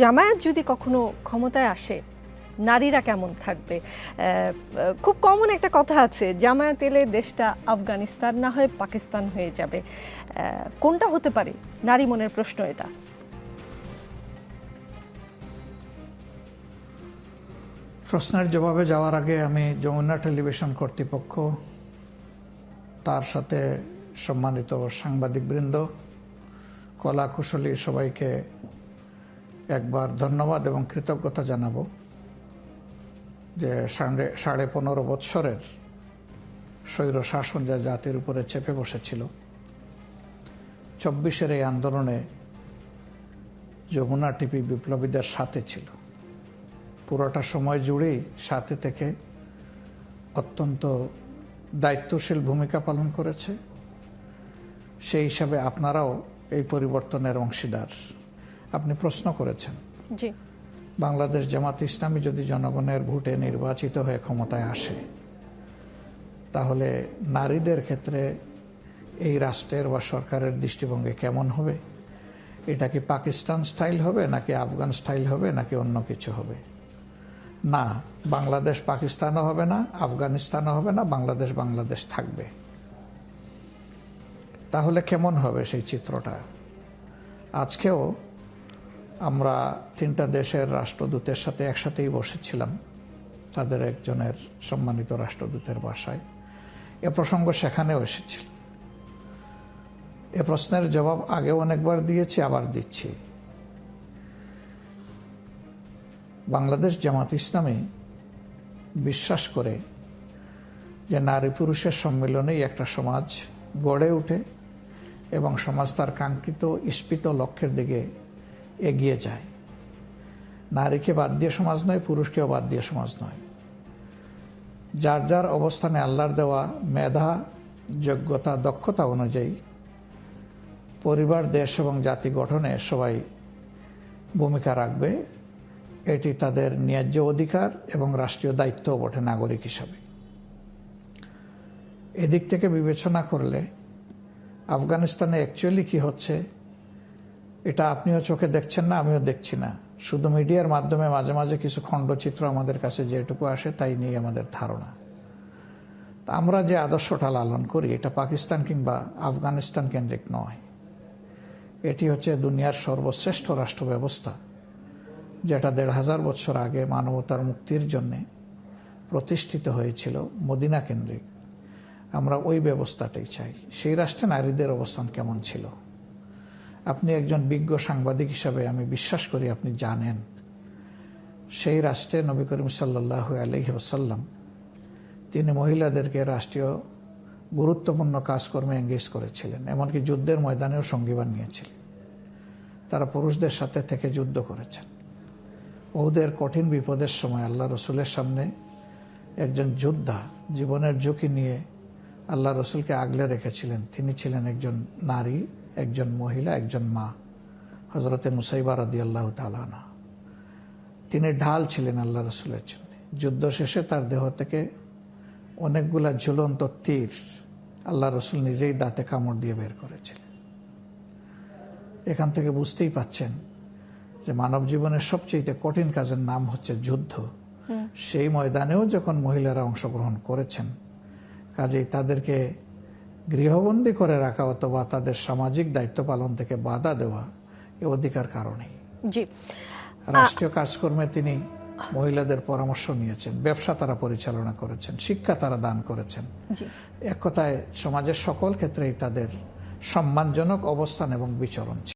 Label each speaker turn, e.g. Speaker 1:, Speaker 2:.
Speaker 1: জামায়াত যদি কখনো ক্ষমতায় আসে, নারীরা কেমন থাকবে? খুব কমন একটা কথা আছে, জামায়াত এলে দেশটা আফগানিস্তান, না হয়ে পাকিস্তান হয়ে যাবে। কোনটা হতে পারে? নারী মনের প্রশ্ন এটা।
Speaker 2: প্রশ্নের জবাবে যাওয়ার আগে আমি যমুনা টেলিভিশন কর্তৃপক্ষ, তার সাথে সম্মানিত সাংবাদিকবৃন্দ কলা কুশলী সবাইকে একবার ধন্যবাদ এবং কৃতজ্ঞতা জানাব যে সাড়ে সাড়ে পনেরো বৎসরের স্বৈর শাসন যা জাতির উপরে চেপে বসেছিল, চব্বিশের এই আন্দোলনে যমুনা টিপি বিপ্লবীদের সাথে ছিল। পুরোটা সময় জুড়েই সাথে থেকে অত্যন্ত দায়িত্বশীল ভূমিকা পালন করেছে। সেই হিসাবে আপনারাও এই পরিবর্তনের অংশীদার। আপনি প্রশ্ন করেছেন। বাংলাদেশ জামাত ইসলামী যদি জনগণের ভোটে নির্বাচিত হয়ে ক্ষমতায় আসে তাহলে নারীদের ক্ষেত্রে এই রাষ্ট্রের বা সরকারের দৃষ্টিভঙ্গি কেমন হবে? এটা কি পাকিস্তান স্টাইল হবে নাকি আফগান স্টাইল হবে নাকি অন্য কিছু হবে? না বাংলাদেশ পাকিস্তানও হবে না আফগানিস্তানও হবে না বাংলাদেশ বাংলাদেশ থাকবে। তাহলে কেমন হবে সেই চিত্রটা? আজকেও আমরা তিনটা দেশের রাষ্ট্রদূতের সাথে একসাথেই বসেছিলাম। তাদের একজনের সম্মানিত রাষ্ট্রদূতের বাসায়। এ প্রসঙ্গ সেখানেও এসেছিল এ প্রশ্নের জবাব আগেও অনেকবার দিয়েছি, আবার দিচ্ছি। বাংলাদেশ জামাত ইসলামী বিশ্বাস করে যে নারী পুরুষের সম্মিলনেই একটা সমাজ গড়ে ওঠে এবং সমাজ তার কাঙ্ক্ষিত, ইস্পিত লক্ষ্যের দিকে এগিয়ে যায়। নারীকে বাদ দিয়ে সমাজ নয়, পুরুষকেও বাদ দিয়ে সমাজ নয়। যার যার অবস্থানে আল্লাহর দেওয়া মেধা, যোগ্যতা, দক্ষতা অনুযায়ী পরিবার, দেশ এবং জাতি গঠনে সবাই ভূমিকা রাখবে। এটি তাদের ন্যায্য অধিকার এবং রাষ্ট্রীয় দায়িত্বও বটে নাগরিক হিসাবে। এদিক থেকে বিবেচনা করলে আফগানিস্তানে অ্যাকচুয়ালি কি হচ্ছে এটা আপনিও চোখে দেখছেন না, আমিও দেখছি না। শুধু মিডিয়ার মাধ্যমে মাঝে মাঝে কিছু খণ্ডচিত্র আমাদের কাছে যেটুকু আসে, তাই নিয়ে আমাদের ধারণা। আমরা যে আদর্শটা লালন করি, এটা পাকিস্তান কিংবা আফগানিস্তান কেন্দ্রিক নয়। এটি হচ্ছে দুনিয়ার সর্বশ্রেষ্ঠ রাষ্ট্র ব্যবস্থা যেটা দেড় হাজার বছর আগে মানবতার মুক্তির জন্যে প্রতিষ্ঠিত হয়েছিল মদিনা কেন্দ্রিক। আমরা ওই ব্যবস্থাটাই চাই। সেই রাষ্ট্রে নারীদের অবস্থান কেমন ছিল? আপনি একজন বিজ্ঞ সাংবাদিক হিসাবে আমি বিশ্বাস করি আপনি জানেন। সেই রাষ্ট্রে নবী করিম সাল্লাহ আলহি তিনি মহিলাদেরকে রাষ্ট্রীয় গুরুত্বপূর্ণ কাজকর্মে এঙ্গেজ করেছিলেন, এমনকি যুদ্ধের ময়দানেও সঙ্গী বানিয়েছিলেন। তারা পুরুষদের সাথে থেকে যুদ্ধ করেছেন। ওদের কঠিন বিপদের সময় আল্লাহ রসুলের সামনে একজন যোদ্ধা জীবনের ঝুঁকি নিয়ে আল্লাহ রসুলকে আগলে রেখেছিলেন। তিনি ছিলেন একজন নারী একজন মহিলা একজন মা হজরতে মুসাইবা রদি আল্লাহ তালানা তিনি ঢাল ছিলেন আল্লাহ রসুলের জন্য। যুদ্ধ শেষে তার দেহ থেকে অনেকগুলা ঝুলন্ত তীর আল্লাহ রসুল নিজেই দাঁতে কামড় দিয়ে বের করেছিলেন। এখান থেকে বুঝতেই পাচ্ছেন যে মানব জীবনের সবচেয়ে কঠিন কাজের নাম হচ্ছে যুদ্ধ। সেই ময়দানেও যখন মহিলারা অংশগ্রহণ করেছেন কাজেই তাদেরকে গৃহবন্দী করে রাখা অথবা তাদের সামাজিক দায়িত্ব পালন থেকে বাধা দেওয়া এ অধিকার কারণে
Speaker 1: জি।
Speaker 2: রাষ্ট্রীয় কাজকর্মে তিনি মহিলাদের পরামর্শ নিয়েছেন ব্যবসা তারা পরিচালনা করেছেন শিক্ষা তারা দান করেছেন। এক কথায় সমাজের সকল ক্ষেত্রেই তাদের সম্মানজনক অবস্থান এবং বিচরণ ছিল।